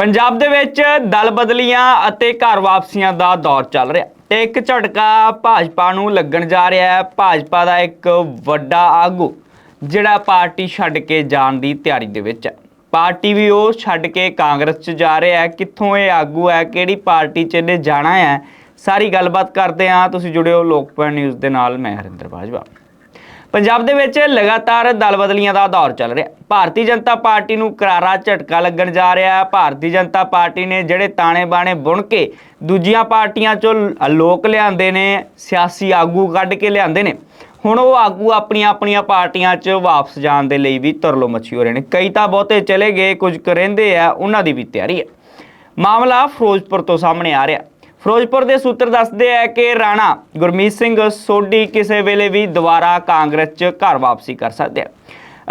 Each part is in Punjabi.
ਪੰਜਾਬ ਦੇ ਵਿੱਚ ਦਲ ਬਦਲੀਆਂ ਅਤੇ ਘਰ ਵਾਪਸੀਆਂ ਦਾ ਦੌਰ ਚੱਲ ਰਿਹਾ। ਤੇ ਇੱਕ ਝਟਕਾ ਭਾਜਪਾ ਨੂੰ ਲੱਗਣ ਜਾ ਰਿਹਾ ਹੈ। ਭਾਜਪਾ ਦਾ ਇੱਕ ਵੱਡਾ ਆਗੂ, ਜਿਹੜਾ ਪਾਰਟੀ ਛੱਡ ਕੇ ਜਾਣ ਦੀ ਤਿਆਰੀ ਦੇ ਵਿੱਚ ਹੈ। ਪਾਰਟੀ ਵੀ ਉਹ ਛੱਡ ਕੇ ਕਾਂਗਰਸ 'ਚ ਜਾ ਰਿਹਾ ਹੈ। ਕਿੱਥੋਂ ਇਹ ਆਗੂ ਹੈ, ਕਿਹੜੀ ਪਾਰਟੀ 'ਚ ਇਹਨੇ ਜਾਣਾ ਹੈ, ਸਾਰੀ ਗੱਲਬਾਤ ਕਰਦੇ ਹਾਂ। ਤੁਸੀਂ ਜੁੜਿਓ ਲੋਕਪਾਲ ਨਿਊਜ਼ ਦੇ ਨਾਲ, ਮੈਂ ਹਰਿੰਦਰ ਬਾਜਵਾ। ਪੰਜਾਬ ਦੇ ਵਿੱਚ ਲਗਾਤਾਰ ਦਲ ਬਦਲੀਆਂ ਦਾ ਦੌਰ ਚੱਲ ਰਿਹਾ। ਭਾਰਤੀ ਜਨਤਾ ਪਾਰਟੀ ਨੂੰ ਕਰਾਰਾ ਝਟਕਾ ਲੱਗਣ ਜਾ ਰਿਹਾ ਹੈ। ਭਾਰਤੀ ਜਨਤਾ ਪਾਰਟੀ ਨੇ ਜਿਹੜੇ ਤਾਣੇ ਬਾਣੇ ਬੁਣ ਕੇ ਦੂਜੀਆਂ ਪਾਰਟੀਆਂ ਚੋਂ ਲੋਕ ਲਿਆਂਦੇ ਨੇ, ਸਿਆਸੀ ਆਗੂ ਕੱਢ ਕੇ ਲਿਆਂਦੇ ਨੇ, ਹੁਣ ਉਹ ਆਗੂ ਆਪਣੀਆਂ ਆਪਣੀਆਂ ਪਾਰਟੀਆਂ 'ਚ ਵਾਪਸ ਜਾਣ ਦੇ ਲਈ ਵੀ ਤਰਲੋ ਮੱਛੀ ਹੋ ਰਹੇ ਨੇ। ਕਈ ਤਾਂ ਬਹੁਤੇ ਚਲੇ ਗਏ, ਕੁਝ ਕੁ ਰਹਿੰਦੇ ਆ, ਉਹਨਾਂ ਦੀ ਵੀ ਤਿਆਰੀ ਹੈ। ਮਾਮਲਾ ਫਿਰੋਜ਼ਪੁਰ ਤੋਂ ਸਾਹਮਣੇ ਆ ਰਿਹਾ। ਫਿਰੋਜ਼ਪੁਰ ਦੇ ਸੂਤਰ ਦੱਸਦੇ ਆ ਕਿ ਰਾਣਾ ਗੁਰਮੀਤ ਸਿੰਘ ਸੋਢੀ ਕਿਸੇ ਵੇਲੇ ਵੀ ਦੁਬਾਰਾ ਕਾਂਗਰਸ 'ਚ ਘਰ ਵਾਪਸੀ ਕਰ ਸਕਦੇ ਆ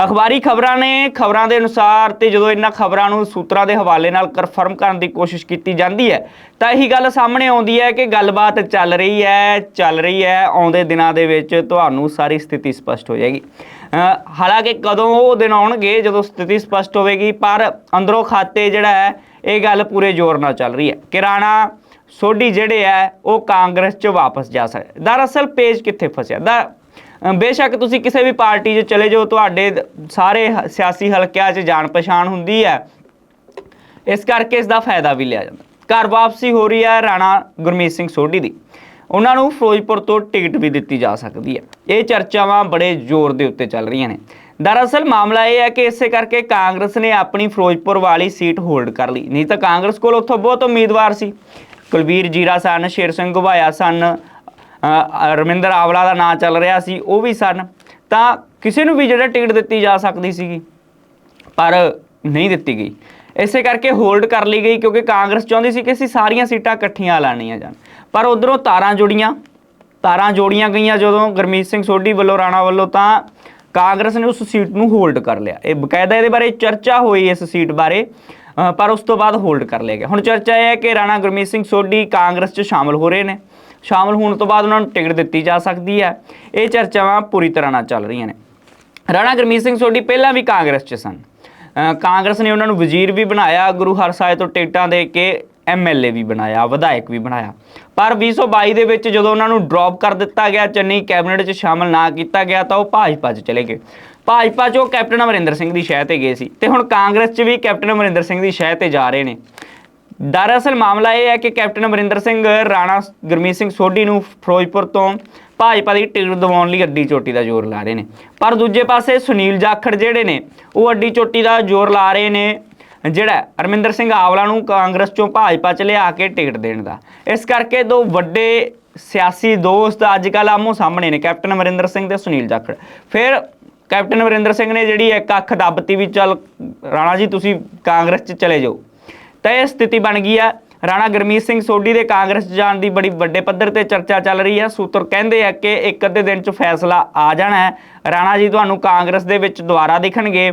ਅਖਬਾਰੀ ਖਬਰਾਂ ਨੇ ਖਬਰਾਂ ਦੇ ਅਨੁਸਾਰ ਤੇ ਜਦੋਂ ਇਹਨਾਂ ਖਬਰਾਂ ਨੂੰ ਸੂਤਰਾਂ ਦੇ ਹਵਾਲੇ ਨਾਲ ਕਨਫਰਮ ਕਰਨ ਦੀ ਕੋਸ਼ਿਸ਼ ਕੀਤੀ ਜਾਂਦੀ ਹੈ, ਤਾਂ ਇਹੀ ਗੱਲ ਸਾਹਮਣੇ ਆਉਂਦੀ ਹੈ ਕਿ ਗੱਲਬਾਤ ਚੱਲ ਰਹੀ ਹੈ, ਚੱਲ ਰਹੀ ਹੈ, ਆਉਂਦੇ ਦਿਨਾਂ ਦੇ ਵਿੱਚ ਤੁਹਾਨੂੰ ਸਾਰੀ ਸਥਿਤੀ ਸਪਸ਼ਟ ਹੋ ਜਾਏਗੀ। ਹਾਲਾਂਕਿ ਕਦੋਂ ਉਹ ਦਿਨ ਆਉਣਗੇ, ਜਦੋਂ ਸਥਿਤੀ ਸਪਸ਼ਟ ਹੋਵੇਗੀ, ਪਰ ਅੰਦਰੋਂ ਖਾਤੇ ਜਿਹੜਾ ਹੈ, ਇਹ ਗੱਲ ਪੂਰੇ ਜ਼ੋਰ ਨਾਲ ਚੱਲ ਰਹੀ ਹੈ ਕਿ ਰਾਣਾ ਸੋਢੀ ਜਿਹੜੇ ਹੈ ਉਹ ਕਾਂਗਰਸ 'ਚ ਵਾਪਸ ਜਾ ਸਕਦੇ ਦਰਅਸਲ ਪੇਜ ਕਿੱਥੇ ਫਸਿਆ? ਦਾ ਬੇਸ਼ੱਕ ਤੁਸੀਂ ਕਿਸੇ ਵੀ ਪਾਰਟੀ 'ਚ ਚਲੇ ਜਾਓ, ਤੁਹਾਡੇ ਸਾਰੇ ਸਿਆਸੀ ਹਲਕਿਆਂ 'ਚ ਜਾਣ ਪਛਾਣ ਹੁੰਦੀ ਹੈ। ਇਸ ਕਰਕੇ ਇਸ ਦਾ ਫਾਇਦਾ ਵੀ ਲਿਆ ਜਾਂਦਾ। ਘਰ ਵਾਪਸੀ ਹੋ ਰਹੀ ਹੈ ਰਾਣਾ ਗੁਰਮੀਤ ਸਿੰਘ ਸੋਢੀ ਦੀ। ਉਹਨਾਂ ਨੂੰ ਫਿਰੋਜ਼ਪੁਰ ਤੋਂ ਟਿਕਟ ਵੀ ਦਿੱਤੀ ਜਾ ਸਕਦੀ ਹੈ। ਇਹ ਚਰਚਾਵਾਂ ਬੜੇ ਜ਼ੋਰ ਦੇ ਉੱਤੇ ਚੱਲ ਰਹੀਆਂ ਨੇ। ਦਰਅਸਲ ਮਾਮਲਾ ਇਹ ਹੈ ਕਿ ਇਸੇ ਕਰਕੇ ਕਾਂਗਰਸ ਨੇ ਆਪਣੀ ਫਿਰੋਜ਼ਪੁਰ ਵਾਲੀ ਸੀਟ ਹੋਲਡ ਕਰ ਲਈ। ਨਹੀਂ ਤਾਂ ਕਾਂਗਰਸ ਕੋਲ ਉੱਥੋਂ ਬਹੁਤ ਉਮੀਦਵਾਰ ਸੀ। ਕੁਲਵੀਰ ਜੀਰਾ ਸਨ, ਸ਼ੇਰ ਸਿੰਘ ਘੁਬਾਇਆ ਸਨ ਰਮਿੰਦਰ ਆਵਲਾ ਦਾ ਨਾਂ ਚੱਲ ਰਿਹਾ ਸੀ, ਉਹ ਵੀ ਸਨ। ਤਾਂ ਕਿਸੇ ਨੂੰ ਵੀ ਜਿਹੜਾ ਟਿਕਟ ਦਿੱਤੀ ਜਾ ਸਕਦੀ ਸੀਗੀ, ਪਰ ਨਹੀਂ ਦਿੱਤੀ ਗਈ। ਇਸੇ ਕਰਕੇ ਹੋਲਡ ਕਰ ਲਈ ਗਈ, ਕਿਉਂਕਿ ਕਾਂਗਰਸ ਚਾਹੁੰਦੀ ਸੀ ਕਿ ਅਸੀਂ ਸਾਰੀਆਂ ਸੀਟਾਂ ਇਕੱਠੀਆਂ ਲਾਣੀਆਂ ਜਾਣ। ਪਰ ਉਧਰੋਂ ਤਾਰਾਂ ਜੁੜੀਆਂ, ਤਾਰਾਂ ਜੋੜੀਆਂ ਗਈਆਂ ਜਦੋਂ ਗੁਰਮੀਤ ਸਿੰਘ ਸੋਢੀ ਵੱਲੋਂ, ਰਾਣਾ ਵੱਲੋਂ, ਤਾਂ ਕਾਂਗਰਸ ਨੇ ਉਸ ਸੀਟ ਨੂੰ ਹੋਲਡ ਕਰ ਲਿਆ। ਇਹ ਬਕਾਇਦਾ ਇਹਦੇ ਬਾਰੇ ਚਰਚਾ ਹੋਈ ਇਸ ਸੀਟ ਬਾਰੇ। ਪਰ ਉਸ ਤੋਂ ਬਾਅਦ ਹੋਲਡ ਕਰ ਲਿਆ ਗਿਆ ਹੁਣ ਚਰਚਾ ਇਹ ਹੈ ਕਿ ਰਾਣਾ ਗੁਰਮੀਤ ਸਿੰਘ ਸੋਢੀ ਕਾਂਗਰਸ 'ਚ ਸ਼ਾਮਲ ਹੋ ਰਹੇ ਨੇ। ਸ਼ਾਮਲ ਹੋਣ ਤੋਂ ਬਾਅਦ ਉਹਨਾਂ ਨੂੰ ਟਿਕਟ ਦਿੱਤੀ ਜਾ ਸਕਦੀ ਹੈ। ਇਹ ਚਰਚਾਵਾਂ ਪੂਰੀ ਤਰ੍ਹਾਂ ਨਾਲ ਚੱਲ ਰਹੀਆਂ ਨੇ। ਰਾਣਾ ਗੁਰਮੀਤ ਸਿੰਘ ਸੋਢੀ ਪਹਿਲਾਂ ਵੀ ਕਾਂਗਰਸ 'ਚ ਸਨ। ਕਾਂਗਰਸ ਨੇ ਉਹਨਾਂ ਨੂੰ ਵਜ਼ੀਰ ਵੀ ਬਣਾਇਆ। ਗੁਰੂ ਹਰਸਾਏ ਤੋਂ ਟਿਕਟਾਂ ਦੇ ਕੇ ਐਮਐਲਏ ਵੀ ਬਣਾਇਆ, ਵਿਧਾਇਕ ਵੀ ਬਣਾਇਆ। ਪਰ 2022 ਦੇ ਵਿੱਚ ਜਦੋਂ ਉਹਨਾਂ ਨੂੰ ਡ੍ਰੌਪ ਕਰ ਦਿੱਤਾ ਗਿਆ, ਚੰਨੀ ਕੈਬਨਿਟ 'ਚ ਸ਼ਾਮਲ ਨਾ ਕੀਤਾ ਗਿਆ, ਤਾਂ ਉਹ ਭਾਜਪਾ 'ਚ ਚਲੇ ਗਏ। ਭਾਜਪਾ 'ਚ ਉਹ ਕੈਪਟਨ ਅਮਰਿੰਦਰ ਸਿੰਘ ਦੀ ਸ਼ਹਿ ਤੇ ਗਏ ਸੀ ਤੇ ਹੁਣ ਕਾਂਗਰਸ 'ਚ ਵੀ ਕੈਪਟਨ ਅਮਰਿੰਦਰ ਸਿੰਘ ਦੀ ਸ਼ਹਿ ਤੇ ਜਾ ਰਹੇ ਨੇ। ਦਰਅਸਲ ਮਾਮਲਾ ਇਹ ਹੈ ਕਿ ਕੈਪਟਨ ਅਮਰਿੰਦਰ ਸਿੰਘ, ਰਾਣਾ ਗੁਰਮੀਤ ਸਿੰਘ ਸੋਢੀ ਨੂੰ ਫਿਰੋਜ਼ਪੁਰ ਤੋਂ ਭਾਜਪਾ ਦੀ ਟਿਕਟ ਦਿਵਾਉਣ ਲਈ ਅੱਡੀ ਚੋਟੀ ਦਾ ਜ਼ੋਰ ਲਾ ਰਹੇ ਨੇ। ਪਰ ਦੂਜੇ ਪਾਸੇ ਸੁਨੀਲ ਜਾਖੜ ਜਿਹੜੇ ਨੇ, ਉਹ ਅੱਡੀ ਚੋਟੀ ਦਾ ਜ਼ੋਰ ਲਾ ਰਹੇ ਨੇ। ਜਿਹੜਾ ਅਰਮਿੰਦਰ ਸਿੰਘ ਆਵਲਾ ਨੂੰ ਕਾਂਗਰਸ ਚੋਂ ਭਾਜਪਾ ਚ ਲਿਆ ਕੇ ਟਿਕਟ ਦੇਣ ਦਾ। ਇਸ ਕਰਕੇ ਦੋ ਵੱਡੇ ਸਿਆਸੀ ਦੋਸਤ ਅੱਜ ਕੱਲ੍ਹ ਆਮੋ ਸਾਹਮਣੇ ਨੇ, ਕੈਪਟਨ ਅਮਰਿੰਦਰ ਸਿੰਘ ਤੇ ਸੁਨੀਲ ਜਾਖੜ। ਫਿਰ ਕੈਪਟਨ ਅਮਰਿੰਦਰ ਸਿੰਘ ਨੇ ਜਿਹੜੀ ਇੱਕ ਅੱਖ ਦੱਬਤੀ ਵੀ ਚੱਲ ਰਾਣਾ ਜੀ ਤੁਸੀਂ ਕਾਂਗਰਸ ਚ ਚਲੇ ਜਾਓ। ਤਾਂ ਇਹ ਸਥਿਤੀ ਬਣ ਗਈ ਆ। ਰਾਣਾ ਗੁਰਮੀਤ ਸਿੰਘ ਸੋਢੀ ਦੇ ਕਾਂਗਰਸ 'ਚ ਜਾਣ ਦੀ ਬੜੀ ਵੱਡੇ ਪੱਧਰ ਤੇ ਚਰਚਾ ਚੱਲ ਰਹੀ ਹੈ। ਸੂਤਰ ਕਹਿੰਦੇ ਆ ਕਿ ਇੱਕ ਅੱਧੇ ਦਿਨ 'ਚ ਫੈਸਲਾ ਆ ਜਾਣਾ ਹੈ। ਰਾਣਾ ਜੀ ਤੁਹਾਨੂੰ ਕਾਂਗਰਸ ਦੇ ਵਿੱਚ ਦੁਬਾਰਾ ਦਿਖਣਗੇ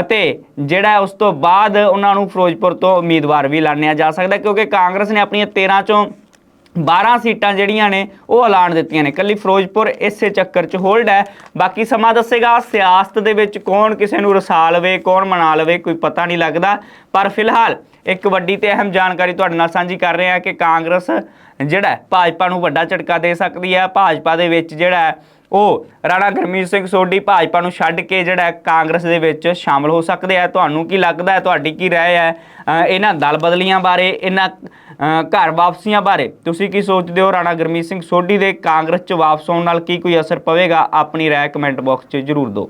ਅਤੇ ਜਿਹੜਾ ਉਸ ਤੋਂ ਬਾਅਦ ਉਹਨਾਂ ਨੂੰ ਫਿਰੋਜ਼ਪੁਰ ਤੋਂ ਉਮੀਦਵਾਰ ਵੀ ਲਾਣਿਆ ਜਾ ਸਕਦਾ ਕਿਉਂਕਿ ਕਾਂਗਰਸ ਨੇ ਆਪਣੀਆਂ 13 ਚੋਂ 12 ਸੀਟਾਂ ਜਿਹੜੀਆਂ ਨੇ, ਉਹ ਐਲਾਨ ਦਿੱਤੀਆਂ ਨੇ। ਕੱਲੀ ਫਿਰੋਜ਼ਪੁਰ ਇਸੇ ਚੱਕਰ 'ਚ ਹੋਲਡ ਹੈ। ਬਾਕੀ ਸਮਾਂ ਦੱਸੇਗਾ, ਸਿਆਸਤ ਦੇ ਵਿੱਚ ਕੌਣ ਕਿਸੇ ਨੂੰ ਰਸਾ ਲਵੇ, ਕੌਣ ਮਨਾ ਲਵੇ, ਕੋਈ ਪਤਾ ਨਹੀਂ ਲੱਗਦਾ। ਪਰ ਫਿਲਹਾਲ ਇੱਕ ਵੱਡੀ ਤੇ ਅਹਿਮ ਜਾਣਕਾਰੀ ਤੁਹਾਡੇ ਨਾਲ ਸਾਂਝੀ ਕਰ ਰਹੇ ਹਾਂ ਕਿ ਕਾਂਗਰਸ ਜਿਹੜਾ ਭਾਜਪਾ ਨੂੰ ਵੱਡਾ ਝਟਕਾ ਦੇ ਸਕਦੀ ਹੈ। ਭਾਜਪਾ ਦੇ ਵਿੱਚ ਜਿਹੜਾ ਉਹ ਰਾਣਾ ਗੁਰਮੀਤ ਸਿੰਘ ਸੋਢੀ ਭਾਜਪਾ ਨੂੰ ਛੱਡ ਕੇ ਜਿਹੜਾ ਕਾਂਗਰਸ ਦੇ ਵਿੱਚ ਸ਼ਾਮਲ ਹੋ ਸਕਦੇ ਆ। ਤੁਹਾਨੂੰ ਕੀ ਲੱਗਦਾ ਹੈ? ਤੁਹਾਡੀ ਕੀ ਰਾਏ ਹੈ? ਇਹਨਾਂ ਦਲ ਬਦਲੀਆਂ ਬਾਰੇ, ਇਹਨਾਂ ਘਰ ਵਾਪਸੀਆਂ ਬਾਰੇ ਤੁਸੀਂ ਕੀ ਸੋਚਦੇ ਹੋ? ਰਾਣਾ ਗੁਰਮੀਤ ਸਿੰਘ ਸੋਢੀ ਦੇ ਕਾਂਗਰਸ 'ਚ ਵਾਪਸ ਆਉਣ ਨਾਲ ਕੀ ਕੋਈ ਅਸਰ ਪਵੇਗਾ? ਆਪਣੀ ਰਾਏ ਕਮੈਂਟ ਬਾਕਸ 'ਚ ਜ਼ਰੂਰ ਦਿਓ।